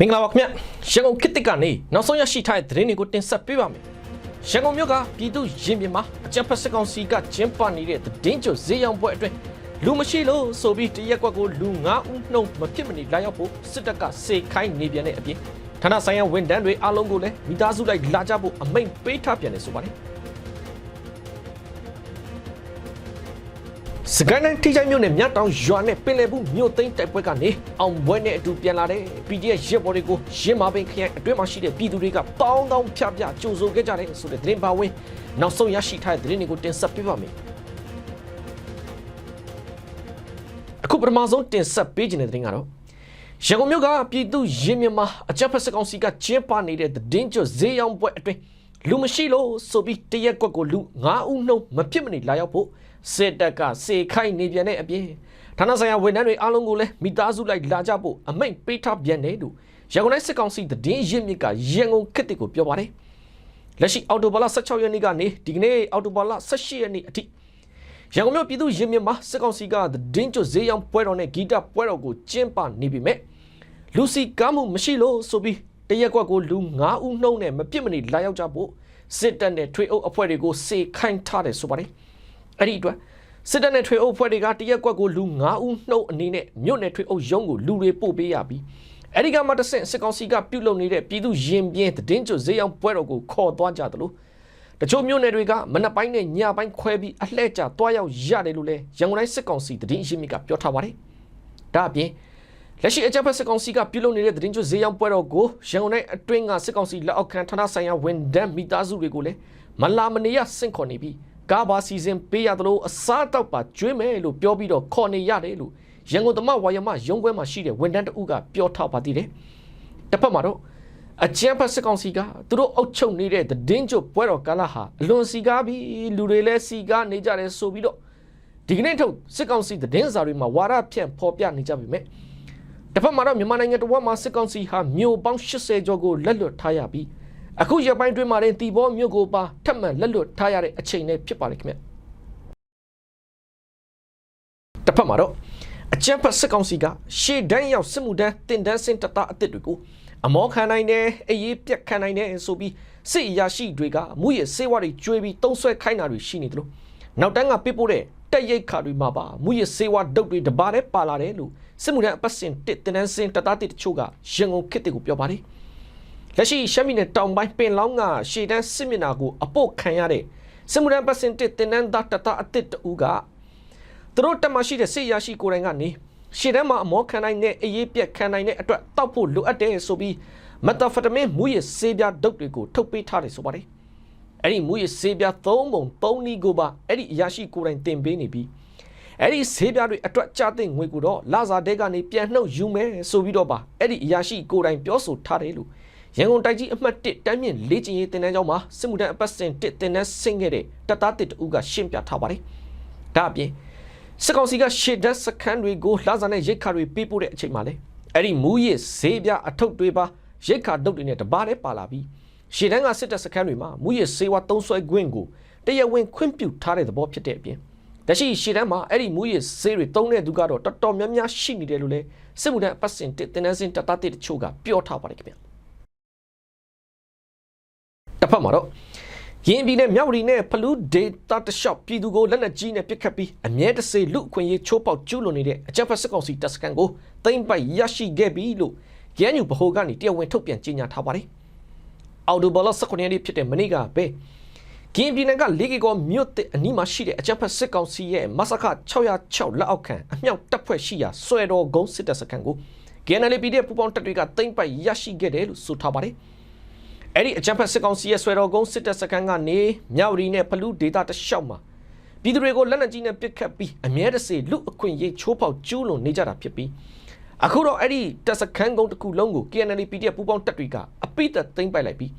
မင်္ဂလာပါခင်ဗျရန်ကုန်ခေတ်တစ်ကနေနောက်ဆုံးရရှိထားတဲ့သတင်းတွေကိုတင်ဆက်ပေးပါမယ်ရန်ကုန်မြို့ကပြည်သူရင်ပြင်မှာအကြံဖက်စစ်ကောင်စီကကျင်းပနေတဲ့သတင်းကြိုဈေးရောင်းပွဲအတွင်းလူမရှိလို့ဆိုပြီးတရက်ကွက်ကိုလူ9ဦးနှုံမဖြစ်မနေလာရောက်ဖို့စစ်တပ်ကစေခိုင်းနေပြန်တဲ့အပြင်ဌာနဆိုင်ရာဝန်ထမ်းတွေအားလုံးကိုလည်းမိသားစုလိုက်လာကြဖို့အမိန့်ပေးထားပြန်တယ်ဆိုပါတယ် စကိုင်းတိုင်းထိချိုင်းမြို့နယ်မြတ်တောင်ရွာနဲ့ပင်လယ်ဘူးမြို့သိမ်းတိုက်ပွဲကနေအောင်ပွဲနဲ့အတူပြန်လာတဲ့ PDF ရဲဘော်တွေကိုရင်းမာပင်ခရိုင်အတွင်းမှာရှိတဲ့ပြည်သူတွေကတောင်းတောင်းဖြဖြကြိုဆိုခဲ့ကြတယ်ဆိုတဲ့သတင်းပါဝင်နောက်ဆုံးရရှိထားတဲ့သတင်းတွေကိုတင်ဆက်ပေးပါမယ်အခုပထမဆုံးတင်ဆက်ပေးခြင်းတဲ့သတင်းကတော့ရန်ကုန်မြို့ကပြည်သူရင်းမြစ်မှာအကြက်ဖက်စကောင်စီကကျင်းပနေတဲ့သတင်းကျွဈေးရောင်းပွဲအတွင်းလူမရှိလို့ဆိုပြီးတရက်ကွက်ကိုလူ9ဦးနှုံမဖြစ်မနေလာရောက်ဖို့ စစ်တပ်ကစေခိုင်းနေပြန်တဲ့အပြင်ဌာနဆိုင်ရာဝန်ထမ်းတွေအားလုံးကိုလည်းမိသားစုလိုက်လာကြဖို့အမိန့်ပေးထားပြန်တယ်လို့ရန်ကုန်တိုင်းစစ်ကောင်စီသတင်းရင်းမြစ်ကရန်ကုန်ခေတ်တစ်ကိုပြောပါတယ်လက်ရှိအော်တိုဘာလ16ရက်နေ့ကနေဒီကနေ့အော်တိုဘာလ18ရက်နေ့အထိရန်ကုန်မြို့ပြည်သူ့ရင်မြစ်မှာစစ်ကောင်စီကသတင်းကြွဈေးရောင်းပွဲတော်နဲ့ဂီတပွဲတော်ကိုကျင်းပနေပြီမဲ့လူစီကားမှုမရှိလို့ဆိုပြီးတရက်ကွက်ကိုလူ9ဦးနှုံးနဲ့မပြစ်မနေလာရောက်ကြဖို့စစ်တပ်နဲ့ထွေအုပ်အဖွဲ့တွေကိုစေခိုင်းထားတယ်ဆိုပါတယ် အဲ့ဒီအတွက်စစ်တပ်နဲ့ထွေအုပ်အဖွဲ့တွေကတရက်ကွက်ကိုလူ9ဦးနှုံးအနေနဲ့မြို့နယ်ထွေအုပ်ရုံးကိုလူတွေပို့ပေးရပြီးအဲ့ဒီကမှတစ်ဆင့်စစ်ကောင်စီကပြုတ်လုံနေတဲ့ပြည်သူရင်ပြင်းသတင်းကြွဈေးရောင်းပွဲတော်ကိုခေါ်သွားကြသလိုတချို့မြို့နယ်တွေကမနက်ပိုင်းနဲ့ညပိုင်းခွဲပြီးအလှည့်ကျသွားရောက်ရတယ်လို့လည်းရန်ကုန်တိုင်းစစ်ကောင်စီသတင်းရင်းမြစ်ကပြောထားပါတယ်။ဒါအပြင်လက်ရှိအကြမ်းဖက်စစ်ကောင်စီကပြုလုပ်နေတဲ့သတင်းကျွဈေးရောင်းပွဲတော်ကိုရန်ကုန်တိုင်းအတွင်းကစစ်ကောင်စီလက်အောက်ခံဌာနဆိုင်ရာဝန်ဒန်းမိသားစုတွေကိုလည်းမလာမနေရဆင့်ခေါ်နေပြီး ကားပါစီစဉ်ပေးရသလိုအစားတောက်ပါကျွေးမယ်လို့ပြောပြီးတော့ခေါ်နေရတယ်လို့ရန်ကုန်သမဝါယမရုံးခွဲမှာရှိတဲ့ဝန်ဒန်းတအုပ်ကပြောထားပါသေးတယ်။တစ်ဖက်မှာတော့အကြံဖတ်စစ်ကောင်စီကသူတို့အုပ်ချုပ်နေတဲ့သတင်းကြွပွဲတော်ကာလဟာအလွန်စီကားပြီးလူတွေလည်းစီကားနေကြတယ်ဆိုပြီးတော့ဒီကနေ့ထုတ်စစ်ကောင်စီသတင်းစာတွေမှာဝါဒဖြန့်ဖော်ပြနေကြပြီမဲ့တစ်ဖက်မှာတော့မြန်မာနိုင်ငံတော်မှာစစ်ကောင်စီဟာမြို့ပေါင်း80ကျော်ကိုလက်လွတ်ထားရပြီး အခုရပိုင်းတွင်းမှာတင်တီဘောမြို့ကိုပါထပ်မံလက်လွတ်ထားရတဲ့အချိန်နဲ့ဖြစ်ပါလိမ့်ခင်ဗျတစ်ဖက်မှာတော့အကြံဖတ်စစ်ကောင်စီကရှေ့တန်းရောက်စစ်မှုတန်းတင်တန်းစင်တတအစ်စ်တွေကိုအမောခံနိုင်တယ်အေးပြက်ခံနိုင်တယ်ဆိုပြီးစစ်အရာရှိတွေကမူရစေဝါတွေကျွေးပြီးတုံးဆွဲခိုင်းတာတွေရှိနေတယ်လို့နောက်တန်းကပြပို့တဲ့တက်ရိတ်ခါတွေမှာပါမူရစေဝါဒုတ်တွေတပါးတည်းပါလာတယ်လို့စစ်မှုထမ်းအပတ်စဉ်တစ်တင်တန်းစင်တသားတစ်တချို့ကရန်ကုန်ခေတ်တွေကိုပြောပါတယ် လက်ရှိရှမ်းပြည်နယ်တောင်ပိုင်းပင်လောင်းကရှေ့တန်းစစ်မျက်နှာကိုအပုတ်ခံရတဲ့စစ်မှုထမ်းပတ်စဉ်တစ်တင်တန်းသားတသားအတစ်တူကသူတို့တက်မှရှိတဲ့စစ်အရာရှိကိုယ်တိုင်ကနေရှေ့တန်းမှာအမောခံနိုင်တဲ့အေးပြက်ခံနိုင်တဲ့အတွက်တောက်ဖို့လိုအပ်တယ်ဆိုပြီးမက်တာဖက်တမင်မူရစေးပြားဒုတ်တွေကိုထုတ်ပေးထားတယ်ဆိုပါတယ်အဲ့ဒီမူရစေးပြား၃ပုံ၃နီးကိုပါအဲ့ဒီအရာရှိကိုယ်တိုင်တင်ပေးနေပြီးအဲ့ဒီစေးပြားတွေအတွက်ကြတဲ့ငွေကိုတော့လာဇာတဲကနေပြန်နှုတ်ယူမယ်ဆိုပြီးတော့ပါအဲ့ဒီအရာရှိကိုယ်တိုင်ပြောဆိုထားတယ်လို့ ရန်ကုန်တိုက်ကြီးအမှတ်1တန်းမြင့်လေးကျင်ရေးတင်တန်းကျောင်းမှာစစ်မှုထမ်းအပတ်စဉ်1တင်တန်းဆင်းခဲ့တဲ့တပ်သားတစ်တူကရှင်းပြထားပါတယ်ဒါအပြင်စစ်ကောင်စီကရှေ့ဒက်စခန်းတွေကိုလှစားတဲ့ရိတ်ခါတွေပေးပို့တဲ့အချိန်မှာလေအဲ့ဒီမူရစ်ဈေးပြအထုပ်တွေပါရိတ်ခါဒုတ်တွေနဲ့တပါးလေးပါလာပြီးရှေ့တန်းကစစ်တပ်စခန်းတွေမှာမူရစ်ဈေးဝါသုံးဆွဲခွင့်ကိုတရားဝင်ခွင့်ပြုထားတဲ့သဘောဖြစ်တဲ့အပြင်တရှိရှေ့တန်းမှာအဲ့ဒီမူရစ်ဈေးတွေတုံးတဲ့သူကတော့တော်တော်များများရှိနေတယ်လို့လဲစစ်မှုထမ်းအပတ်စဉ်တင်တန်းစင်တပ်သားတစ်တချို့ကပြောထားပါတယ်ခင်ဗျ တစ်ဖက်မှာတော့ရင်းပြည်နယ်မြောက်ရီနဲ့ဖလူးဒေတာတရှော့ပြည်သူကိုလက်နက်ကြီးနဲ့ပစ်ခတ်ပြီးအမြဲတစေလူအခွင့်ရေးချိုးပေါက်ကျူးလွန်နေတဲ့အကြမ်းဖက်စစ်ကောင်စီတပ်စခန်းကိုသိမ်းပိုက်ရရှိခဲ့ပြီလို့ရန်ယူဗဟိုကနေတရားဝင်ထုတ်ပြန်ကြေညာထားပါတယ်။အော်တိုဘောလ19ရက်နေ့ဖြစ်တဲ့မနေ့ကပဲကင်းပြည်နယ်ကလေးကီကောမြို့တဲ့အနီးမှာရှိတဲ့အကြမ်းဖက်စစ်ကောင်စီရဲ့မဆခ606လက်အောက်ခံအမြောက်တပ်ဖွဲ့ရှိရာဆွဲတော်ကုန်းစစ်တပ်စခန်းကို KNLP တဲ့ပူပေါင်းတပ်တွေကသိမ်းပိုက်ရရှိခဲ့တယ်လို့ဆိုထားပါတယ်။ အဲ့ဒီအကြမ်းဖက်စစ်ကောင်စီရဲ့ဆွဲတော်ကုန်းစစ်တပ်စခန်းကနေမြောက်ရီနဲ့ဖလူးဒေတာတလျှောက်မှာပြည်သူတွေကိုလက်နက်ကြီးနဲ့ပစ်ခတ်ပြီးအမြဲတစေလူအခွင့်ရေးချိုးဖောက်ကျူးလွန်နေကြတာဖြစ်ပြီးအခုတော့အဲ့ဒီတပ်စခန်းကုန်းတစ်ခုလုံးကို KNL PDF ပူးပေါင်းတပ်တွေကအပိသက်သိမ်းပိုက်လိုက်ပြီး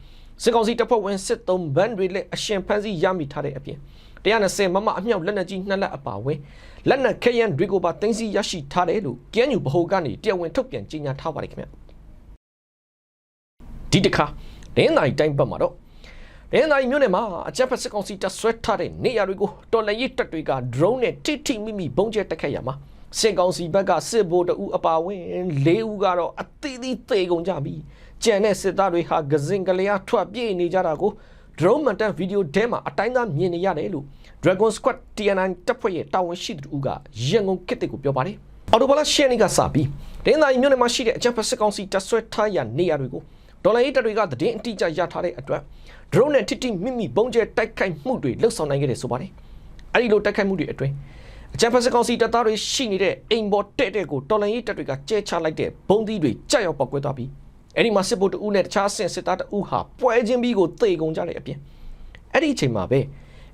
စစ်ကောင်စီတပ်ဖွဲ့ဝင်စစ်သုံးဘန်းတွေလည်းအရှင်ဖမ်းဆီးရမိထားတဲ့အပြင်120မမအမြောက်လက်နက်ကြီးနှစ်လက်အပါဝင်လက်နက်ခဲယမ်းတွေကိုပါသိမ်းဆည်းရရှိထားတယ်လို့ KNU ဗဟိုကနေတရားဝင်ထုတ်ပြန်ကြေညာထားပါတယ်ခင်ဗျဒီတစ်ခါ ဒင်းနိုင်တိုင်းဘက်မှာတော့ဒင်းနိုင်မြို့နယ်မှာအကြမ်းဖက်စစ်ကောင်စီတပ်ဆွဲထားတဲ့နေရာတွေကိုတော်လှန်ရေးတပ်တွေက drone နဲ့ထိထိမိမိဘုံကျဲတက်ခတ်ရမှာစစ်ကောင်စီဘက်ကစစ်ဗိုလ်တအူအပါဝင်၄ဦးကတော့အသီးသီးသေကုန်ကြပြီကြံတဲ့စစ်သားတွေဟာဂဇင်ကလေးအားထွက်ပြေးနေကြတာကို drone မှန်တဲ့ဗီဒီယိုထဲမှာအတိုင်းသားမြင်နေရတယ်လို့ Dragon Squad TN9 တပ်ဖွဲ့ရဲ့တာဝန်ရှိသူကရန်ကုန်ခေတ်ကိုပြောပါတယ်အော်တိုဘလာရှယ်နီကစပြီးဒင်းသားမြို့နယ်မှာရှိတဲ့အကြံဖက်စစ်ကောင်စီတပ်ဆွဲထားရနေရတွေကို ဒေါ်လာရေးတပ်တွေကသတင်းအတိအကျရထားတဲ့အတွက် drone နဲ့တိတိမိမိပုံကျဲတိုက်ခိုက်မှုတွေလှုပ်ဆောင်နိုင်ခဲ့တယ်ဆိုပါတယ်အဲ့ဒီလိုတိုက်ခိုက်မှုတွေအတွင်းအကြံဖက်စစ်ကောင်စီတပ်သားတွေရှိနေတဲ့အိမ်ပေါ်တဲ့တဲ့ကိုတော်လန်ရေးတပ်တွေကကျဲချလိုက်တဲ့ဘုံသီးတွေကြောက်ရောက်ပောက်ကွဲသွားပြီးအဲ့ဒီမှာစစ်ဗိုလ်တဦးနဲ့တခြားဆင်စစ်သားတဦးဟာပွဲချင်းပြီးကိုသေကုန်ကြတဲ့အပြင်အဲ့ဒီအချိန်မှာပဲ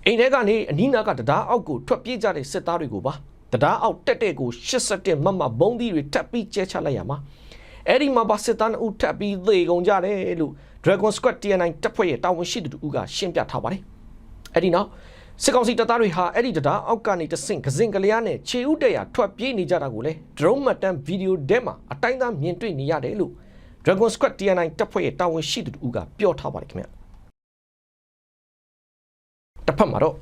အိမ်ထဲကနေအနီးနားကတရားအောက်ကိုထွက်ပြေးကြတဲ့စစ်သားတွေကိုပါတရားအောက်တက်တဲ့ကို87မမဘုံသီးတွေတက်ပြီးကျဲချလိုက်ရမှာ အဲ့ဒီမှာပါစစ်သားအုပ်ထပ်ပြီးသေကုန်ကြတယ်လို့ Dragon Squad TN9 တပ်ဖွဲ့ရဲ့တာဝန်ရှိသူတူကရှင်းပြထားပါတယ်အဲ့ဒီနောက်စစ်ကောင်စီတပ်သားတွေဟာအဲ့ဒီတရားအောက်ကနေတဆင့်ကစင်ကလျားနဲ့ခြေဥတရထွက်ပြေးနေကြတာကိုလေ drone မှတ်တမ်းဗီဒီယိုထဲမှာအတိုင်းသားမြင်တွေ့နေရတယ်လို့ Dragon Squad TN9 တပ်ဖွဲ့ရဲ့တာဝန်ရှိသူတူကပြောထားပါတယ်ခင်ဗျတစ်ဖက်မှာတော့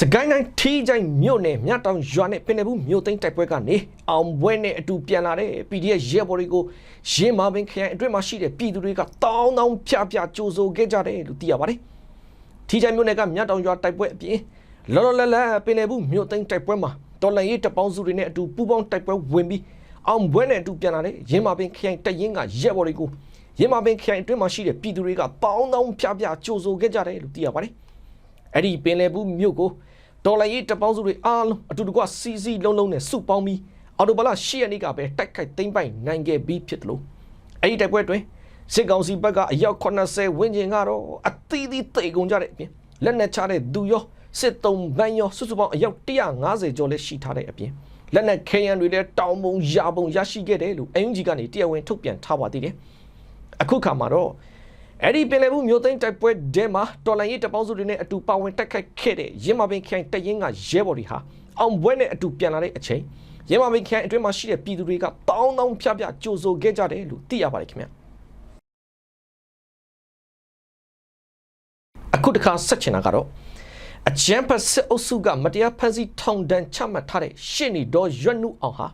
စကိုင်းတိုင်းထီးချိုင်မြို့နယ်မြတောင်ရွာနဲ့ပင်လယ်ဘူးမြို့သိမ်းတိုက်ပွဲကနေအောင်ပွဲနဲ့အတူပြန်လာတဲ့ PDF ရဲဘော်တွေကိုရင်းမာပင်ခရိုင်အတွင်းမှာရှိတဲ့ပြည်သူတွေကတောင်းတောင်းဖြားဖြားကြိုးဆိုခဲ့ကြတယ်လို့သိရပါတယ်။ထီးချိုင်မြို့နယ်ကမြတောင်ရွာတိုက်ပွဲအပြင်လောလောလတ်လတ်ပင်လယ်ဘူးမြို့သိမ်းတိုက်ပွဲမှာတော်လန်ရေးတပ်ပေါင်းစုတွေနဲ့အတူပူးပေါင်းတိုက်ပွဲဝင်ပြီးအောင်ပွဲနဲ့အတူပြန်လာတဲ့ရင်းမာပင်ခရိုင်တရင်ကရဲဘော်တွေကိုရင်းမာပင်ခရိုင်အတွင်းမှာရှိတဲ့ပြည်သူတွေကတောင်းတောင်းဖြားဖြားကြိုးဆိုခဲ့ကြတယ်လို့သိရပါတယ်။ အဲ့ဒီပင်လယ်ဘူးမြို့ကိုဒေါ်လာရေးတပ်ပေါင်းစုတွေအားလုံးအတူတကွစီစီလုံးလုံးနဲ့စုပေါင်းပြီးအော်တိုဘလာ၈ရက်နေ့ကပဲတိုက်ခိုက်သိမ်းပိုက်နိုင်ခဲ့ပြီးဖြစ်တယ်လို့အဲ့ဒီတိုက်ပွဲတွင်စစ်ကောင်စီဘက်ကအယောက်80ဝန်းကျင်ကတော့အသီးသီးတိတ်ကုန်ကြတဲ့အပြင်လက်နက်ချတဲ့သူရောစစ်တုံးဗန်းရောစုစုပေါင်းအယောက်150ကျော်လည်းရှိထားတဲ့အပြင်လက်နက်ခဲယမ်းတွေလည်းတောင်ပုံရာပုံရရှိခဲ့တယ်လို့အင်ဂျီကနေတရားဝင်ထုတ်ပြန်ထားပါသေးတယ်အခုခါမှာတော့ အဲ့ဒီပင်လယ်ဘူးမြို့သိမ်းတိုက်ပွဲတဲမှာတော်လန်ရေးတပေါင်းစုတွေနဲ့အတူပါဝင်တိုက်ခိုက်ခဲ့တဲ့ရင်းမာပင်ခိုင်တရင်ကရဲဘော်တွေဟာအောင်ပွဲနဲ့အတူပြန်လာတဲ့အချိန်ရင်းမာပင်ခိုင်အတွင်းမှာရှိတဲ့ပြည်သူတွေကတောင်းတောင်းဖြားဖြားကြိုဆိုခဲ့ကြတယ်လို့သိရပါတယ်ခင်ဗျအခုတခါဆက်ချင်တာကတော့အချမ်းဖတ်စစ်အုပ်စုကမတရားဖန်ဆီးထောင်ဒဏ်ချမှတ်ထားတဲ့ရှစ်နီဒေါ်ရွတ်နုအောင်ဟာ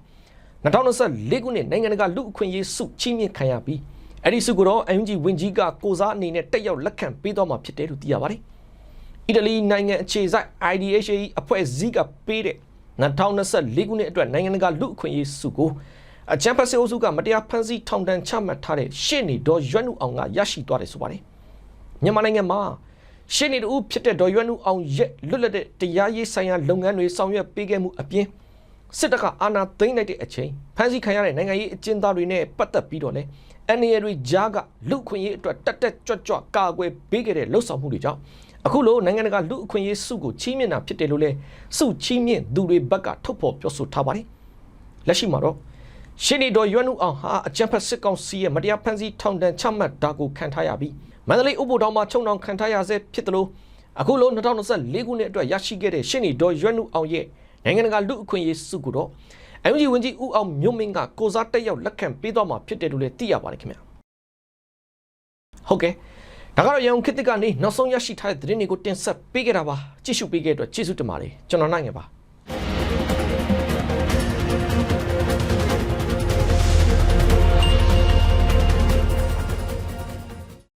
2024ခုနှစ်နိုင်ငံတကာလူအခွင့်အရေးစုချီးမြှင့်ခံရပြီး အဲ့ဒီစုကိုတော့ MG ဝင်ကြီးကကိုစားအနေနဲ့တက်ရောက်လက်ခံပေးတော့မှာဖြစ်တယ်လို့သိရပါတယ်။အီတလီနိုင်ငံအခြေစိုက် IDHA အဖွဲ့အစည်းကပေးတဲ့2024ခုနှစ်အတွက်နိုင်ငံတကာလူအခွင့်အရေးစုကိုအချမ်းဖတ်စစ်အုပ်စုကမတရားဖန်ဆီးထောင်ဒဏ်ချမှတ်ထားတဲ့ရှစ်နေဒေါ်ရွတ်နုအောင်ကရရှိသွားတယ်ဆိုပါတယ်။မြန်မာနိုင်ငံမှာရှင်းနေတူဖြစ်တဲ့ဒေါ်ရွက်နုအောင်ရဲ့လွတ်လပ်တဲ့တရားရေးဆိုင်ရာလုပ်ငန်းတွေဆောင်ရွက်ပေးခဲ့မှုအပြင် စစ်တပ်ကအာဏာသိမ်းလိုက်တဲ့အချိန်ဖမ်းဆီးခံရတဲ့နိုင်ငံရေးအကျဉ်းသားတွေနဲ့ပတ်သက်ပြီးတော့လည်း NAA တွေကြားကလူခွင့်ရေးအတွက်တက်တက်ကြွကြွကာကွယ်ပေးခဲ့တဲ့လှုပ်ဆောင်မှုတွေကြောင့်အခုလိုနိုင်ငံတကာလူအခွင့်ရေးစုကိုချီးမြှင့်တာဖြစ်တယ်လို့လဲစုချီးမြှင့်သူတွေဘက်ကထုတ်ဖော်ပြောဆိုထားပါတယ်လက်ရှိမှာတော့ရှင်းနေတော်ရွက်နုအောင်ဟာအကြံဖက်စစ်ကောင်စီရဲ့မတရားဖန်ဆီးထောင်ဒဏ်ချမှတ်တာကိုခံထားရပြီးမန္တလေးဥပိုလ်တော်မှာချုံတောင်ခံထားရဆဲဖြစ်တယ်လို့အခုလို2024ခုနှစ်အတွက်ရရှိခဲ့တဲ့ရှင်းနေတော်ရွက်နုအောင်ရဲ့ နိုင်ငံတကာလူအခွင့်ရေးစုကိုတော့ MG ဝင်ကြီးဦးအောင်မြို့မင်းကကိုစားတက်ရောက်လက်ခံပေးသွားမှာဖြစ်တယ်လို့လည်းသိရပါတယ်ခင်ဗျဟုတ်ကဲ့ဒါကတော့ရန်ကုန်ခေတ်သစ်ကနေနောက်ဆုံးရရှိထားတဲ့သတင်းတွေကိုတင်ဆက်ပေးခဲ့တာပါကြည့်ရှုပေးခဲ့တဲ့အတွက်ကျေးဇူးတင်ပါတယ်ကျွန်တော်နိုင်ငယ်ပါ